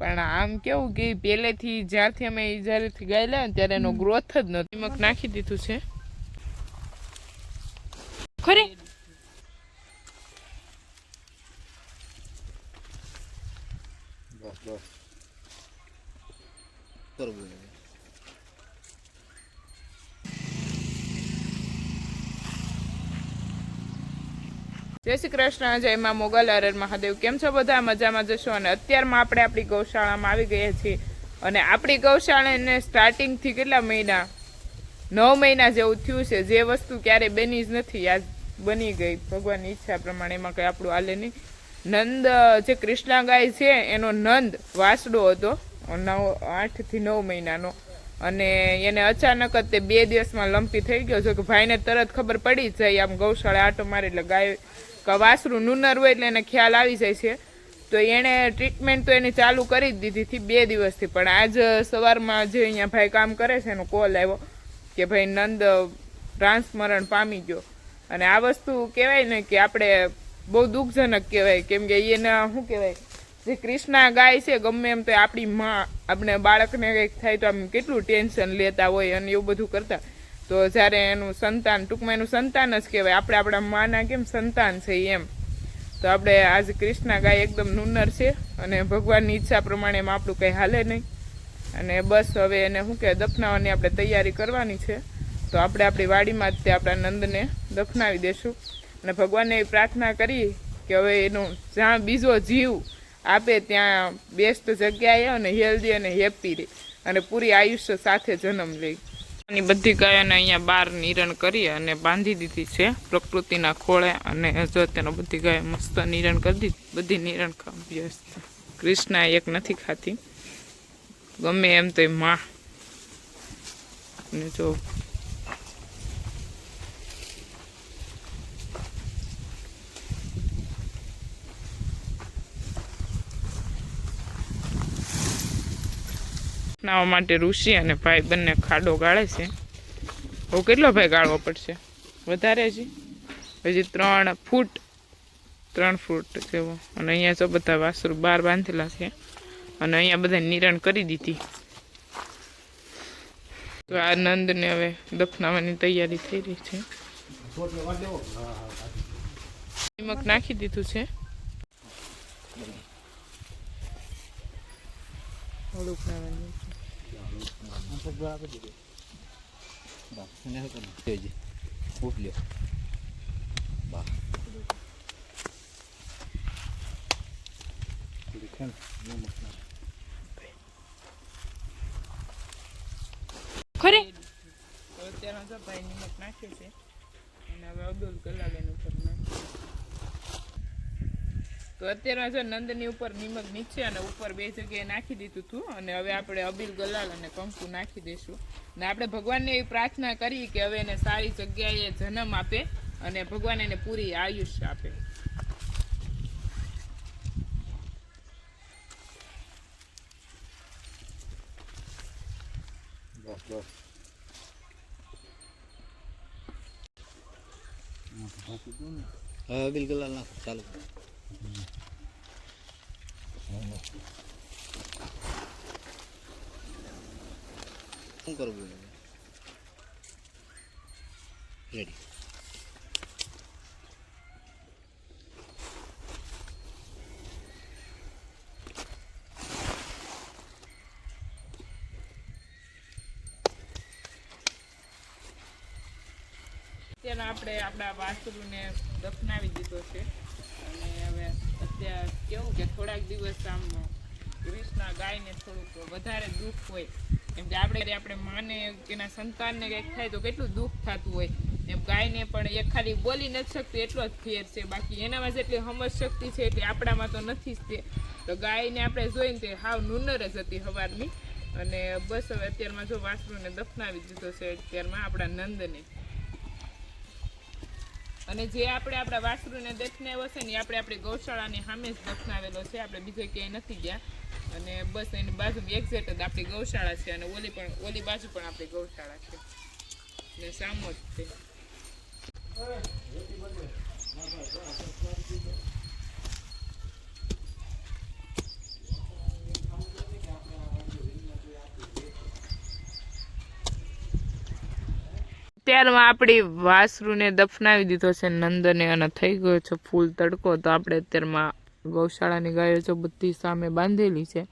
પણ આમ કેવું કે પહેલેથી જ્યારથી અમે જ્યારેથી ગયેલા ને ત્યારે એનો ગ્રોથ જ નહોતો. નાખી દીધું છે. ખરે બસ બસ કરવું જય શ્રી કૃષ્ણ, જય માં મોગલ અરર મહાદેવ. કેમ છો બધા? મજામાં જશો? અને અત્યારમાં આપણે આપણી ગૌશાળામાં આવી ગયા છીએ. અને આપણી ગૌશાળાને સ્ટાર્ટિંગથી કેટલા મહિના? નવ મહિના જેવું થયું છે. જે વસ્તુ ક્યારેય બની જ નથી આ બની ગઈ. ભગવાનની ઈચ્છા પ્રમાણે એમાં કંઈ આપણું હાલે નહીં. નંદ, જે કૃષ્ણા ગાય છે, એનો નંદ વાસડો હતો. નવ, આઠથી નવ મહિનાનો. અને એને અચાનક જ તે બે દિવસમાં લંપી થઈ ગયો. છે કે ભાઈને તરત ખબર પડી જાય, આમ ગૌશાળા આટો મારે એટલે ગાય કે વાસરું નુનર હોય એટલે એને ખ્યાલ આવી જાય છે. તો એણે ટ્રીટમેન્ટ તો એની ચાલુ કરી જ દીધી હતી બે દિવસથી. પણ આજ સવારમાં જે અહીંયા ભાઈ કામ કરે છે, એનો કોલ આવ્યો કે ભાઈ નંદ ટ્રાન્સમરણ પામી ગયો. અને આ વસ્તુ કહેવાય ને કે આપણે બહુ દુઃખજનક કહેવાય. કેમ કે એના શું કહેવાય? જે કૃષ્ણા ગાય છે, ગમે એમ તો આપણી માં, આપણે બાળકને કંઈક થાય તો આમ કેટલું ટેન્શન લેતા હોય અને એવું બધું કરતા. તો જ્યારે એનું સંતાન, ટૂંકમાં એનું સંતાન જ કહેવાય. આપણે આપણા માના કેમ સંતાન છે એમ. તો આપણે આજે કૃષ્ણા ગાય એકદમ નુન્નર છે અને ભગવાનની ઈચ્છા પ્રમાણે એમાં આપણું કંઈ હાલે નહીં. અને બસ હવે એને શું કે દફનાવવાની આપણે તૈયારી કરવાની છે. તો આપણે આપણી વાડીમાં જ તે આપણા નંદને દફનાવી દેશું. અને ભગવાનને પ્રાર્થના કરી કે હવે એનું જ્યાં બીજો જીવ આપે ત્યાં બેસ્ટ જગ્યાએ અને હેલ્ધી અને હેપી રહે. અને પૂરી આયુષ્ય સાથે જન્મ લે. અને બધી ગાયોને અહીંયા બહાર નિરણ કરી અને બાંધી દીધી છે પ્રકૃતિના ખોળે અને જો તેનો બધી ગાયો મસ્ત નિરણ કરી દીધી બધી નિરણ વ્યસ્ત. કૃષ્ણા એક નથી ખાતી ગમે એમ તો માં. અને જો નાવા માટે ઋષિ અને ભાઈ બંને ખાડો ગાળે છે. હવે કેટલો ભાઈ ગાળવો પડશે? વધારે હજી? હજી ત્રણ ફૂટ ત્રણ ફૂટ જેવો. અને અહીંયા જો બધા વાસુર બહાર બાંધેલા છે. અને અહીંયા બધા નિરણ કરી દીધી. તો આ નંદને હવે દફનાવાની તૈયારી થઈ રહી છે. નિમક નાખી દીધું છે. થોડુંક નાવાનું એને શું કરવું જોઈજે ઉપ લ્યો બા થોડી ખેણ નમક નાખ. ખરે તો અત્યારનો જો ભાઈ નિમક નાખ્યું છે અને હવે અબ્દુલ કલાલ એની ઉપર નાખ્યું તો અત્યારે જો નંદની ઉપર નિમક નીચે અને ઉપર બે જગ્યાએ નાખી દીધું હતું અને હવે આપણે અબીલ ગલાલ અને કંકુ નાખી દઈશું. અને આપણે ભગવાનને એવી પ્રાર્થના કરી કે હવે એને સારી જગ્યાએ જન્મ આપે અને ભગવાન એને પૂરી આયુષ્ય આપે. બસ બસ. બિલકુલ ચાલુ. શું કરવું રેડી આપણે આપણા વાસરુને દફનાવી દીધો છે. કેવું કે થોડાક દિવસ આમ કૃષ્ણ ગાયને થોડુંક વધારે દુઃખ હોય. કેમ કે આપણે આપણે માને એના સંતાનને કંઈક થાય તો કેટલું દુઃખ થતું હોય. એમ ગાયને પણ એ ખાલી બોલી નથી શકતી, એટલો જ ફેર છે. બાકી એનામાં જેટલી સમજ શક્તિ છે એટલી આપણામાં તો નથી જ તે. તો ગાયને આપણે જોઈને તે હાવ નુનર જ હતી સવારની અને બસ હવે અત્યારમાં જો વાસરુને દફનાવી દીધો છે, અત્યારમાં આપણા નંદને. અને જે આપણે આપણા વાસરુને દફનાવ્યો છે ને એ આપણે આપણી ગૌશાળાની સામે જ દફનાવેલો છે. આપણે બીજે ક્યાંય નથી ગયા. અને બસ એની બાજુ એક્ઝેક્ટ જ આપણી ગૌશાળા છે અને ઓલી પણ, ઓલી બાજુ પણ આપણી ગૌશાળા છે. ને સામો જ છે. અત્યારમાં આપણી વાસરુને દફનાવી દીધો છે, નંદને અને થઈ ગયો છે ફૂલ તડકો. તો આપણે અત્યારમાં ગૌશાળાની ગાયો છે બધી સામે બાંધેલી છે.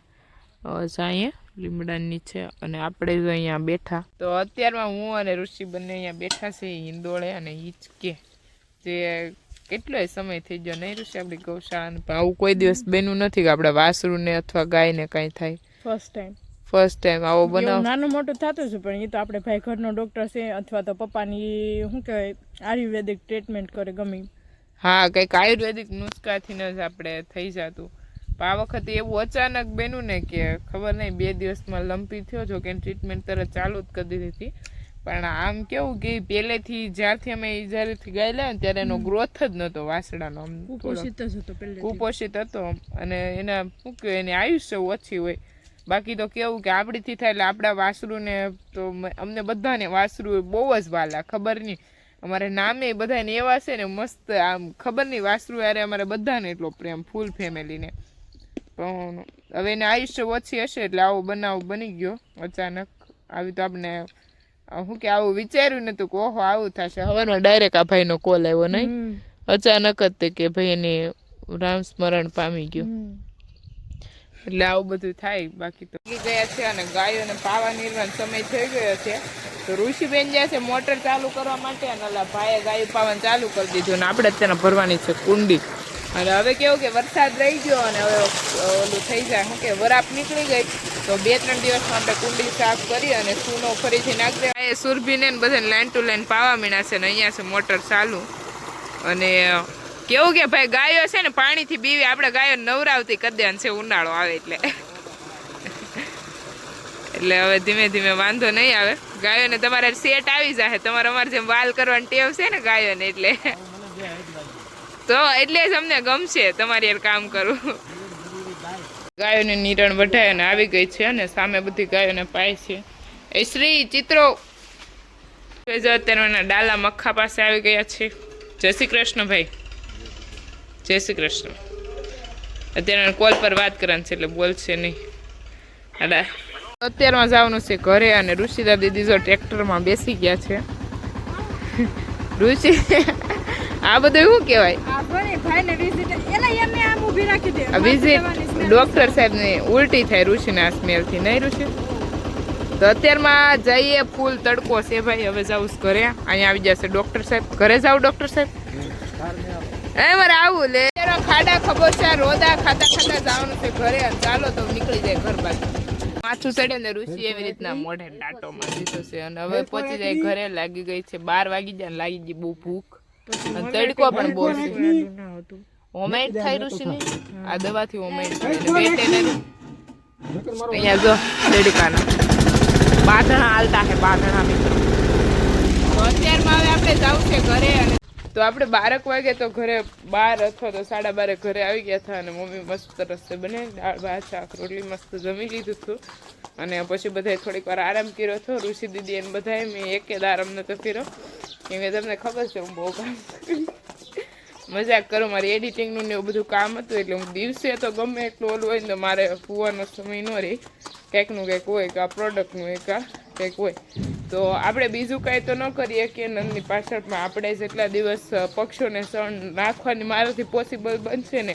અહીંયા લીમડાની છે અને આપણે જો અહીંયા બેઠા. તો અત્યારમાં હું અને ઋષિ બંને અહીંયા બેઠા છે હિંદોળે અને હિચકે. જે કેટલોય સમય થઈ ગયો નહીં ઋષિ, આપણી ગૌશાળાને. પણ આવું કોઈ દિવસ બન્યું નથી કે આપણે વાસરુને અથવા ગાયને કાંઈ થાય. ફર્સ્ટ ટાઈમ ફર્સ્ટ ટાઈમ આવો બનાવ. નાનું મોટું થતું છે પણ એ તો આપણે ભાઈ ઘરનો ડોક્ટર છે અથવા તો પપ્પાની શું કહેવાય આયુર્વેદિક ટ્રીટમેન્ટ કરે ગમે. હા કંઈક આયુર્વેદિક નુસ્ખાથી જ આપણે થઈ જતું. પણ આ વખતે એવું અચાનક બન્યું ને કે ખબર નહીં બે દિવસમાં લંપી થયો જો કે ટ્રીટમેન્ટ તરત ચાલુ જ કરી દીધી હતી. પણ આમ કેવું કે પહેલેથી જ્યારથી અમે જ્યારેથી ગયેલા ને ત્યારે એનો ગ્રોથ જ નહોતો વાસડાનો આમ કુપોષિત હતો કુપોષિત હતો. અને એના શું કહેવાય એની આયુષ્ય ઓછી હોય. બાકી તો કેવું કે આપણીથી થાય એટલે આપણા વાસરુને તો અમને બધાને વાસરુ બહુ જ વાલા ખબર નહીં. અમારે નામે બધાને એવા છે ને મસ્ત આમ ખબર નહીં વાસરુ યારે અમારે બધાને એટલો પ્રેમ ફૂલ ફેમિલીને પણ હવે એને આયુષ્ય ઓછી હશે એટલે આવો બનાવ બની ગયો અચાનક. આવી તો આપણે હું કે આવું વિચાર્યું નતું કે ઓહો આવું થશે. હવાનો ડાયરેક્ટ આ ભાઈનો કોલ આવ્યો નહીં. અચાનક જ તે કે ભાઈ એને રામ સ્મરણ પામી ગયો. એટલે આવું બધું થાય. બાકી તો ગયા છે અને ગાયોને પાવા નીરવાનો સમય થઈ ગયો છે. તો ઋષિબેન જાય છે મોટર ચાલુ કરવા માટે અને ઓલા ભાઈએ ગાયો પાવાનું ચાલુ કરી દીધું. અને આપણે જ તેને ભરવાની છે કુંડી. અને હવે કેવું કે વરસાદ રહી ગયો અને હવે ઓલું થઈ જાય. શું કે વરાપ નીકળી ગઈ. તો બે ત્રણ દિવસમાં આપણે કુંડી સાફ કરી અને સૂનો ફરીથી નાખી દેવા સુરભીને બધાને લાઈન ટુ લાઈન પાવા મીણા છે ને અહીંયા છે મોટર ચાલુ. અને કેવું કે ભાઈ, ગાયો છે ને, પાણીથી બીવી આપણે ગાયો નવરાવતી કરી દેવાની છે, ઉનાળો આવે એટલે. એટલે હવે ધીમે ધીમે વાંધો નહીં આવે. ગાયોને તમારે સેટ આવી જાય તમારે અમારે જેમ વાલ કરવાની ટેવ છે ને ગાયોને એટલે. તો એટલે જ અમને ગમશે તમારી યાર કામ કરવું. ગાયોને નિરણ વઢાય અને આવી ગઈ છે અને સામે બધી ગાયોને પાય છે. એ શ્રી ચિત્રો. અત્યારે ડાલા મખા પાસે આવી ગયા છે. જય શ્રી કૃષ્ણ ભાઈ. જય શ્રી કૃષ્ણ. અત્યારે કોલ પર વાત કરવાની છે એટલે બોલશે નહીં. એટલે અત્યારમાં જવાનું છે ઘરે અને ઋષિતા દીદી જો ટ્રેક્ટરમાં બેસી ગયા છે. ઋષિ આ બધું શું કહેવાય? વિઝિટ ડોક્ટર સાહેબને ઉલટી થાય ઋષિના સ્મેલથી નહીં ઋષિ? તો અત્યારમાં જઈએ ફૂલ તડકો છે ભાઈ. હવે જાઉં ઘરે. અહીંયા આવી જશે ડોક્ટર સાહેબ. ઘરે જાઉં ડોક્ટર સાહેબ? એ મારે આવું લે. ખાડા ખબોચા રોદા ખાતા ખાતા જવાનું છે ઘરે ચાલો તો નીકળી જાય ઘર બાજુ. માથું ચડે ને ઋષિ એવી રીતના મોઢે ડાટો મારી દીધો છે. અને હવે પહોંચી જાય ઘરે લાગી ગઈ છે બાર વાગી જાય ને લાગી ગઈ બહુ ભૂખ. તડકો પણ બહુ છે. હોમેડ થાય ઋષિની? આ દવાથી હોમેડ થાય વેટેનરી અહીંયા જો તડકાના. બાંધણા હાલતા હે બાંધણા મિત્રો. અત્યારમાં હવે આપણે જવું છે ઘરે અને તો આપણે બારક વાગે તો ઘરે બાર અથવા તો સાડા બારે ઘરે આવી ગયા હતા અને મમ્મી મસ્ત રસ્તે બને દાળ, ભાત, શાક, રોટલી મસ્ત જમી લીધું હતું. અને પછી બધાએ થોડીક વાર આરામ કર્યો હતો. ઋષિ દીદી એને બધાએ મેં એક જ આરામ નતો કર્યો. કેમ તમને ખબર છે, હું બહુ કામ મજાક કરો, મારી એડિટિંગનું ને એવું બધું કામ હતું એટલે હું દિવસે તો ગમે એટલું ઓલું હોય ને તો મારે ફૂવાનો સમય ન રહે. કંઈકનું કંઈક હોય, કે આ પ્રોડક્ટનું એક આ કંઈક હોય. તો આપણે બીજું કાંઈ તો ન કરીએ કે નંદની પાછળમાં આપણે જેટલા દિવસ પક્ષોને સણ નાખવાની મારાથી પોસિબલ બનશે ને,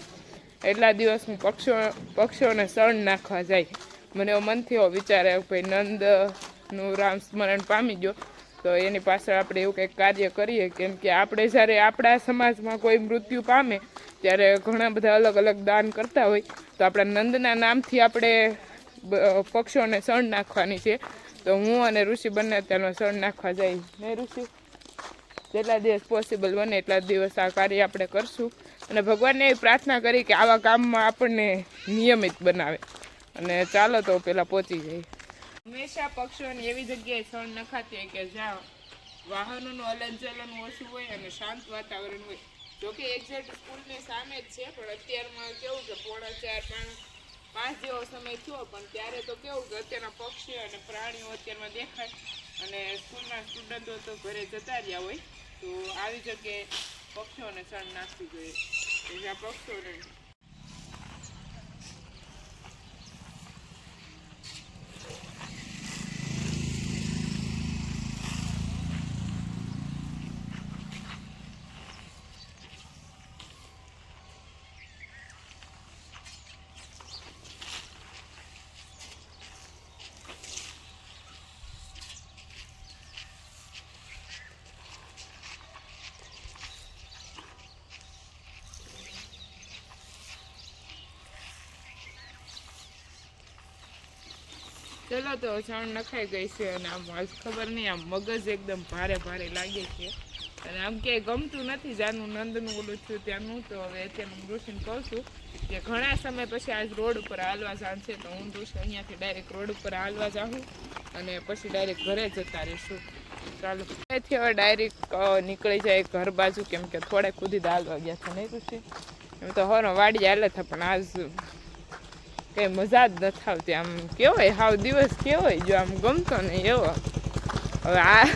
એટલા દિવસ હું પક્ષીઓ પક્ષીઓને શરણ નાખવા જાય. મને એવો મનથી એવો વિચાર આવ્યો ભાઈ નંદનું રામ સ્મરણ પામી ગયો. તો એની પાછળ આપણે એવું કંઈક કાર્ય કરીએ કેમ કે આપણે જ્યારે આપણા સમાજમાં કોઈ મૃત્યુ પામે, ત્યારે ઘણા બધા અલગ અલગ દાન કરતા હોય, તો આપણા નંદના નામથી આપણે પક્ષોને સણ નાખવાની છે. તો હું અને ઋષિ બંને અત્યારમાં સણ નાખવા જઈ ને ઋષિ, જેટલા દિવસ પોસિબલ બને એટલા દિવસ આ કાર્ય આપણે કરશું. અને ભગવાનને એવી પ્રાર્થના કરી કે આવા કામમાં આપણને નિયમિત બનાવે. અને ચાલો તો પેલા પહોંચી જઈએ. હંમેશા પક્ષીઓની એવી જગ્યાએ સણ નખાતી હોય કે જ્યાં વાહનોનું હલનચલન ઓછું હોય અને શાંત વાતાવરણ હોય. જોકે એક્ઝેક્ટ સ્કૂલની સામે જ છે, પણ અત્યારમાં કેવું કે પોણા ચાર, પાંચ પાંચ જેવો સમય થયો, પણ ત્યારે તો કેવું કે અત્યારના પક્ષીઓ અને પ્રાણીઓ અત્યારમાં દેખાય અને સ્કૂલના સ્ટુડન્ટો તો ઘરે જતા રહ્યા હોય. તો આવી જગ્યાએ પક્ષીઓને સણ નાખવી જોઈએ પક્ષીઓને ચલો તો ચણ નખાઈ ગઈ છે અને આમ ખબર નહીં, આમ મગજ એકદમ ભારે ભારે લાગે છે. અને આમ ક્યાંય ગમતું નથી, જાનું નંદનું ઓલું છું ત્યાંનું. તો હવે અત્યારનું ઋષિને કહું છું કે ઘણા સમય પછી આજ રોડ ઉપર હાલવા જાણ છે, તો હું ઋષિ અહીંયાથી ડાયરેક્ટ રોડ ઉપર હાલવા જાઉં અને પછી ડાયરેક્ટ ઘરે જતા રહીશું. ચાલો. અહીંયાથી હવે ડાયરેક્ટ નીકળી જાય ઘર બાજુ, કેમ કે થોડેક કુદી હાલવા ગયા છે નહીં ઋષિ. એમ તો હરો વાડી હાલે છે પણ આજ કઈ મજા જ નથી આવતી. આમ કેવાય હાવ દિવસ કેવાય જો આમ ગમતો ને એવો. હવે આ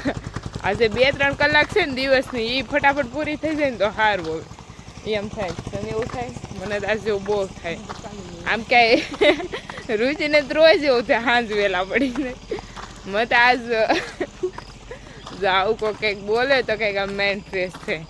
આજે બે ત્રણ કલાક છે ને દિવસની એ ફટાફટ પૂરી થઈ જાય ને તો સારું એ એમ થાય. તને એવું થાય? મને તો આજે બહુ થાય. આમ ક્યાંય રુચિને તો રોજ એવું થાય સાંજ વહેલા પડીને. મત આજ જો આવું કોઈ કંઈક બોલે તો કંઈક આમ માઇન્ડ ફ્રેશ થાય.